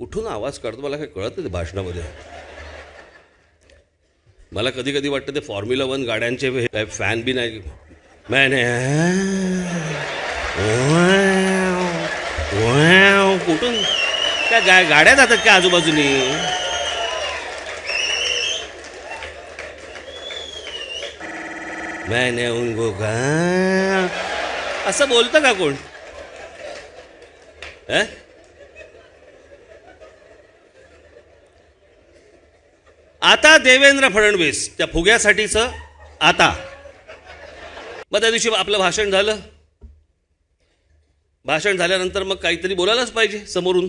कुठून आवाज काढतो मला काही कळत नाही भाषणामध्ये. मला कधी कधी वाटतं ते फॉर्म्युला वन गाड्यांचे काय फॅन बी नाही. मॅन कुठून? त्या गा गाड्या जातात का आजूबाजूनी? मैंने उनको का असं बोलतं का कोण? आता देवेंद्र फडणवीस त्या फुग्यासाठीचं आता. मग त्या दिवशी आपलं भाषण झालं. भाषण झाल्यानंतर मग काहीतरी बोलायलाच पाहिजे समोरून.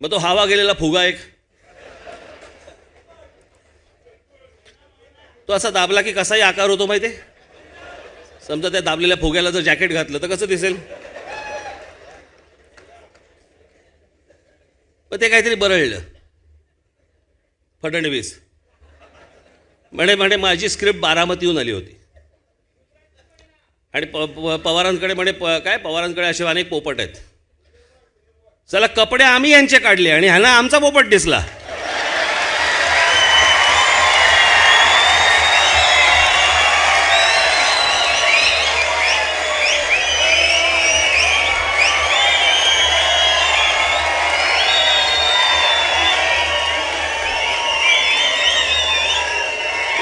मग तो हवा गेलेला फुगा एक. तो असा दाबला की कसाही आकार होतो माहिती समजा त्या दाबलेल्या फुग्याला जर जॅकेट घातलं तर कसं दिसेल? मग ते काहीतरी बरळलं. फडणवीस. म्हणे म्हणे माझी स्क्रिप्ट बारामतीहून आली होती. आणि प प- पवारांकडे म्हणे प काय? पवारांकडे असे अनेक पोपट आहेत. चला कपडे आम्ही यांचे काढले आणि ह्यांना आमचा पोपट दिसला.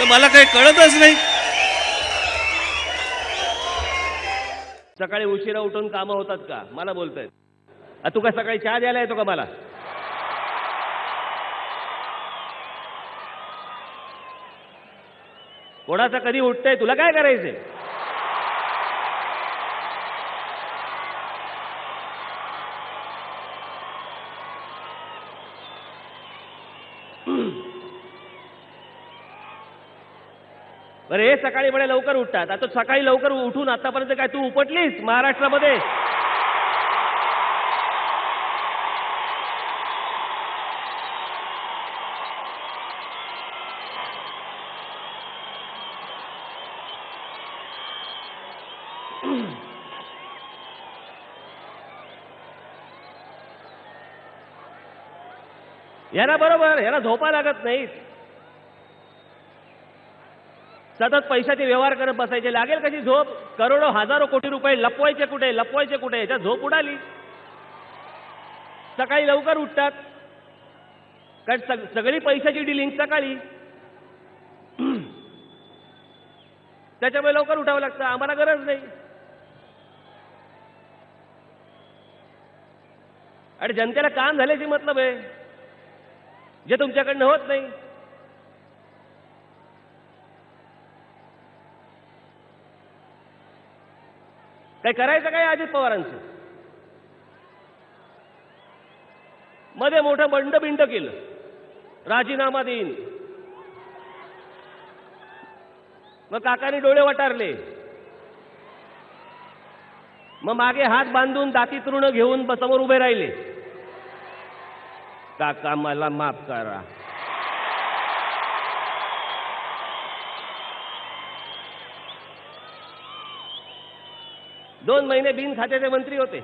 मला काही कळतच नाही. सकाळी उशिरा उठून कामं होतात का? मला बोलतायत तू काय सकाळी चहा द्यायला येतो का मला? कोणाचा कधी उठतंय? तुला काय करायचंय बरं हे सकाळी बडे लवकर उठतात. आता सकाळी लवकर उठून आतापर्यंत काय तू उपटलीस? महाराष्ट्रामध्ये? यांना बरोबर यांना झोपा लागत नाहीत. सतत पैशाचे व्यवहार करत बसायचे. लागेल कशी झोप? करोडो हजारो कोटी रुपये लपवायचे कुठे? लपवायचे कुठे? याच्यात झोप उडाली. सकाळी लवकर उठतात. कारण सग सगळी पैशाची डिलिंग सकाळी. त्याच्यामुळे लवकर उठावं लागतं. आम्हाला गरज नाही. आणि जनतेला काम झाल्याची मतलब आहे. जे तुमच्याकडनं होत नाही. काही करायचं काय अजित पवारांचं? मध्ये मोठं बंड बिंड केलं. राजीनामा देईन. मग काकाने डोळे वटारले. मग मागे हात बांधून दाती तृण घेऊन समोर उभे राहिले. काका मला माफ करा. दोन महिने बिन खात्याचे मंत्री होते.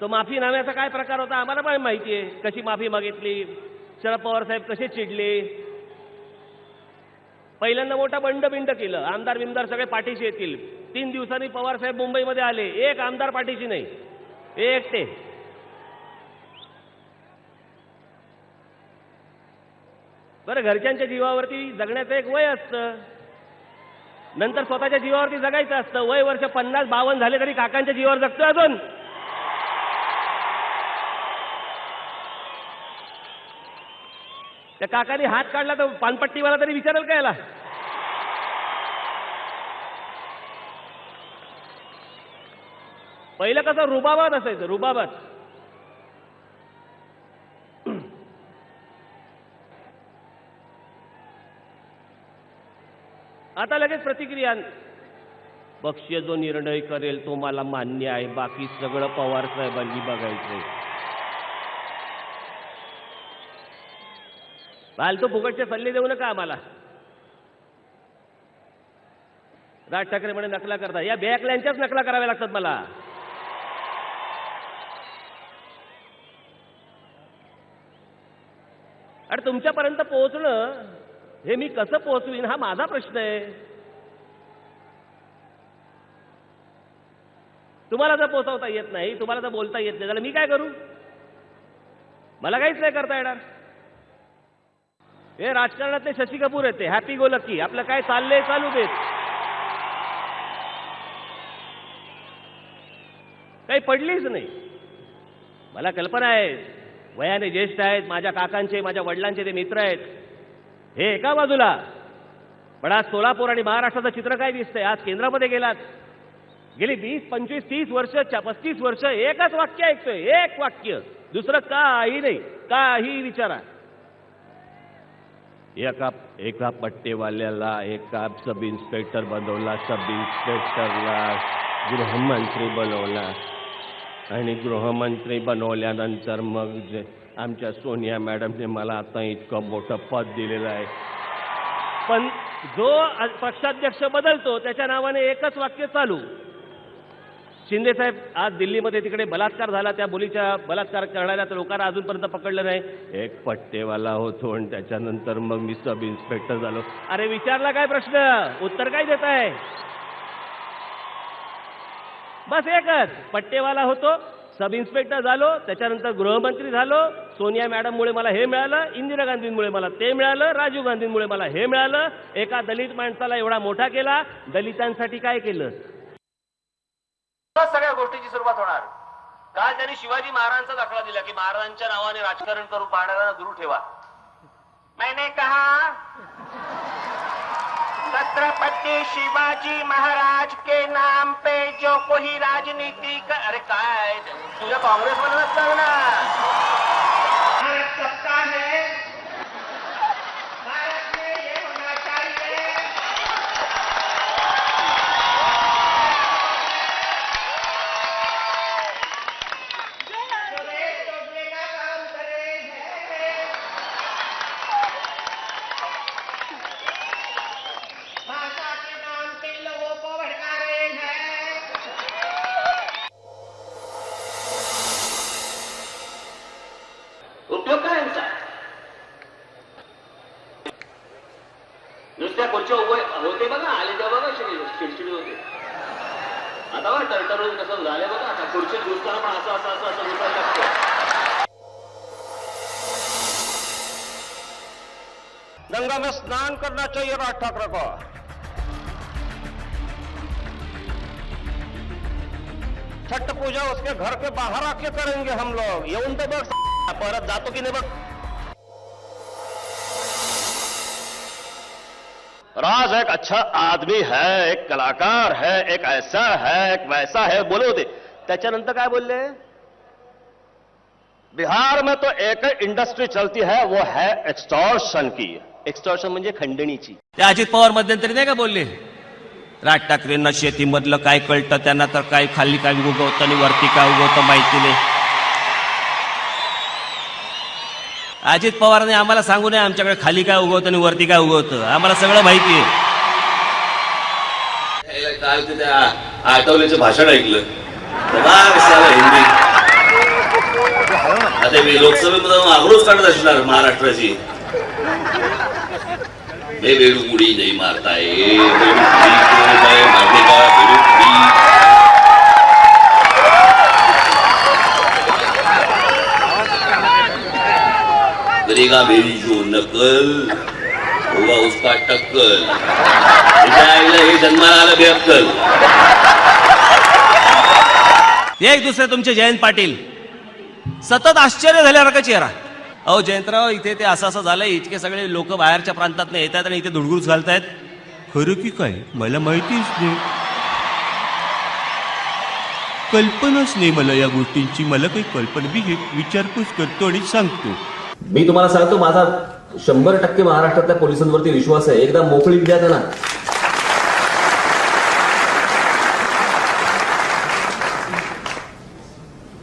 तो माफीनाम्याचा काय प्रकार होता आम्हाला पण माहिती आहे. कशी माफी मागितली? शरद पवार साहेब कसे चिडले? पहिल्यांदा मोठा बंड बिंड केलं. आमदार बिमदार सगळे पाठीशी येतील. तीन दिवसांनी पवार साहेब मुंबईमध्ये आले. एक आमदार पाठीशी नाही. एक ते. बरं घरच्यांच्या जीवावरती जगण्याचं एक वय असतं. नंतर स्वतःच्या जीवावरती जगायचं असतं. वय वर्ष पन्नास बावन्न झाले तरी काकांच्या जीवावर जगतोय अजून. त्या काकाने हात काढला तर पानपट्टीवाला तरी विचारेल का याला? पहिलं कसं रुबाबात असायचं रुबाबात. आता लगेच प्रतिक्रिया. पक्ष जो निर्णय करेल तो मला मान्य आहे. बाकी सगळं पवार साहेबांनी बघायचंय. फालतू फुकटचे सल्ले देऊ नका आम्हाला. राज ठाकरे म्हणे नकला करता. या बॅकल्यांच्याच नकला कराव्या लागतात मला. अरे तुमच्यापर्यंत पोहोचणं हे मी कसं पोहोचवीन हा माझा प्रश्न आहे. तुम्हाला जर पोहोचवता येत नाही तुम्हाला जर बोलता येत नाही तर मी काय करू? मला काहीच नाही करता येणार. हे राजकारणातले शशी कपूर येते हॅपी गो लकी आपलं काय चाललंय चालू देत. काही पडलीच नाही. मला कल्पना आहे. वयाने ज्येष्ठ आहेत माझ्या काकांचे माझ्या वडिलांचे ते मित्र आहेत. हे एका बाजूला. पण आज सोलापूर आणि महाराष्ट्राचं चित्र काय दिसतंय? आज केंद्रामध्ये गेलात. गेली वीस पंचवीस तीस वर्ष पस्तीस वर्ष एकच वाक्य ऐकतोय. एक वाक्य. दुसरं काही नाही. काही विचारा. एका एका पट्टेवाल्याला एका सब इन्स्पेक्टर बनवला सब इन्स्पेक्टरला गृहमंत्री बनवला. आणि गृहमंत्री बनवल्यानंतर मग जे आमच्या सोनिया मॅडमने मला आता इतकं मोठं पद दिलेलं आहे. पण जो पक्षाध्यक्ष बदलतो त्याच्या नावाने एकच वाक्य चालू. शिंदे साहेब आज दिल्लीमध्ये तिकडे बलात्कार झाला त्या मुलीच्या बलात्कार करणाऱ्या त्या लोकांना अजूनपर्यंत पकडलं नाही. एक पट्टेवाला होतो आणि त्याच्यानंतर मग मी सब इन्स्पेक्टर झालो. अरे विचारला काय प्रश्न? उत्तर काय देत आहे बस एकच. पट्टेवाला होतो सब इन्स्पेक्टर झालो त्याच्यानंतर गृहमंत्री झालो सोनिया मॅडममुळे मला हे मिळालं इंदिरा गांधींमुळे मला ते मिळालं राजीव गांधींमुळे मला हे मिळालं. एका दलित माणसाला एवढा मोठा केला दलितांसाठी काय केलं? सगळ्या गोष्टीची सुरुवात होणार. काल त्यांनी शिवाजी महाराजांचा दाखला दिला की महाराजांच्या नावाने राजकारण करू पाहणाऱ्यांना दूर ठेवा. मैंने कहा छत्रपति शिवाजी महाराज के नाम पे जो कोई राजनीति कर... जो काय तुझ्या काँग्रेसमध्ये सांग ना? उपयोग काय यांचा नुसत्या कोणच्या उभे होते बघा आले तेव्हा बघा चिडचिडी होते. आता बघा टरटरून कसं झाले बघा आता खुर्ची घुसताना पण असं असं असं असं घुसायला लागतं. गंगा में स्नान करना चाहिए राज ठाकरे को छठ पूजा उसके घर के बाहर आके करेंगे हम लोग. ये उन तो बस परत जातो की नाही बघ. राज एक अच्छा आदमी है एक कलाकार है एक ऐसा है एक वैसा है बोले होते त्याच्यानंतर काय बोलले? बिहार में तो एक इंडस्ट्री चलती है वो है एक्सटॉर्शन की। एक्सटॉर्शन म्हणजे खंडणीची। ते अजित पवार मध्यंतरी नाही का बोलले? राज ठाकरेंना शेतीमधलं काय कळतं त्यांना तर काय खाली काय उगवतं आणि वरती काय उगवतं माहिती नाही. अजित पवारांनी आम्हाला सांगू नये आमच्याकडे खाली काय उगवतं आणि वरती काय उगवतं. आम्हाला सगळं माहिती आहे. काल ते त्या आठवलेचं भाषण ऐकलं. हिंदी. आता मी लोकसभेमध्ये आग्रोच काढत असणार महाराष्ट्राची. हे वेळुकुडी नाही मारताय देगा मेरी जो नकल होगा उसका टक्कल आईला हे जन्माला आलं बेअक्कल एक दुसरे तुमचे जयंत पाटील सतत आश्चर्य झाल्यासारखा चेहरा? अहो जयंतराव इथे ते असं असं झालंय. इतके सगळे लोक बाहेरच्या प्रांतात येतात आणि इथे धुडगुस घालतायत. खरं की काय? मला माहितीच नाही. कल्पनाच नाही मला या गोष्टींची. मला काही कल्पना मी हे विचारपूस करतो आणि सांगतो. मी तुम्हाला सांगतो माझा शंभर टक्के महाराष्ट्रातल्या पोलिसांवरती विश्वास आहे. एकदा मोकळी द्या त्यांना.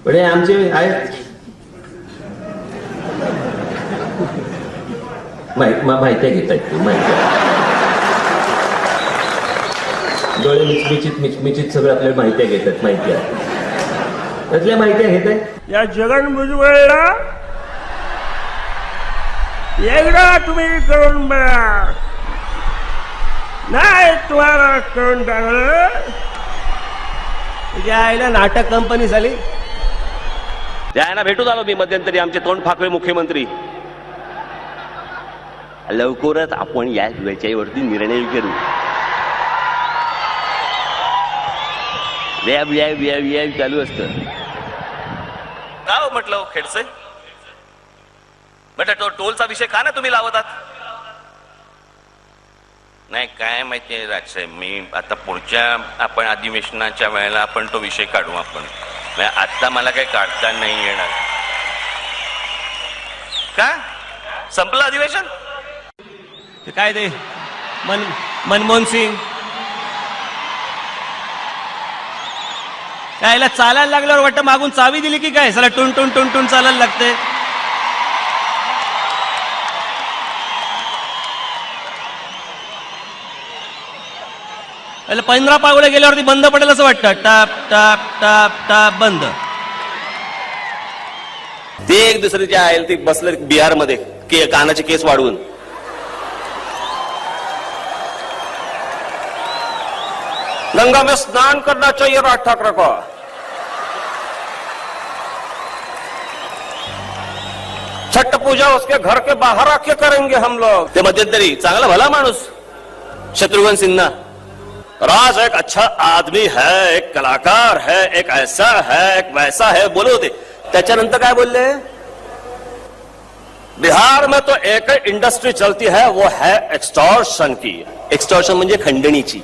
पण हे आमचे आहेत. माहिती घेत आहेत माहिती डोळे मिचमिचित मिचमिचित सगळे आपल्याला माहित्या घेतात माहित्या त्यातल्या माहिती घेत आहे या जगन भुजबळला एकदा तुम्ही करून बघा. नाही तुम्हाला करून टाकलं. तुझ्या आईला नाटक कंपनी झाली. त्यांना भेटून आलो मी मध्यंतरी आमचे तोंड फाकळे मुख्यमंत्री. लवकरच आपण या याच्यावरती निर्णय करू व्याय व्याय व्याय व्याय चालू असतं. का हो म्हटलं हो खेडसे? म्हटलं तो टोलचा विषय का ना तुम्ही लावतात. नाही काय माहितीये राजसाहेब मी आता पुढच्या आपण अधिवेशनाच्या वेळेला आपण तो विषय काढू आपण. म्हणजे आता मला काही काढता नाही येणार. का? संपलं अधिवेशन? ते काय ते? मन मनमोहन सिंग. काय याला चालायला लागल्यावर वाटतं मागून चावी दिली की काय? सला टुन टुन टुन टुन चालायला लागते पंधरा पावले गेल्यावरती बंद पडेल असं वाटतं टाप टाप टाप टाप बंद ते एक जे आहे ते बसले बिहारमध्ये के कानाचे केस वाढवून गंगा में स्नान करना चाहिए राज ठाकरे को छठ पूजा उसके घर के बाहर आके करेंगे हम लोग ते मध्यंतरी चांगला भला माणूस शत्रुघ्न सिन्हा राज एक अच्छा आदमी है एक कलाकार है एक ऐसा है एक वैसा है बोलू दे। त्याच्यानंतर काय बोलले? बिहार में तो एक इंडस्ट्री चलती है वो है एक्सटॉर्शन की। एक्सटॉर्शन म्हणजे खंडणीची।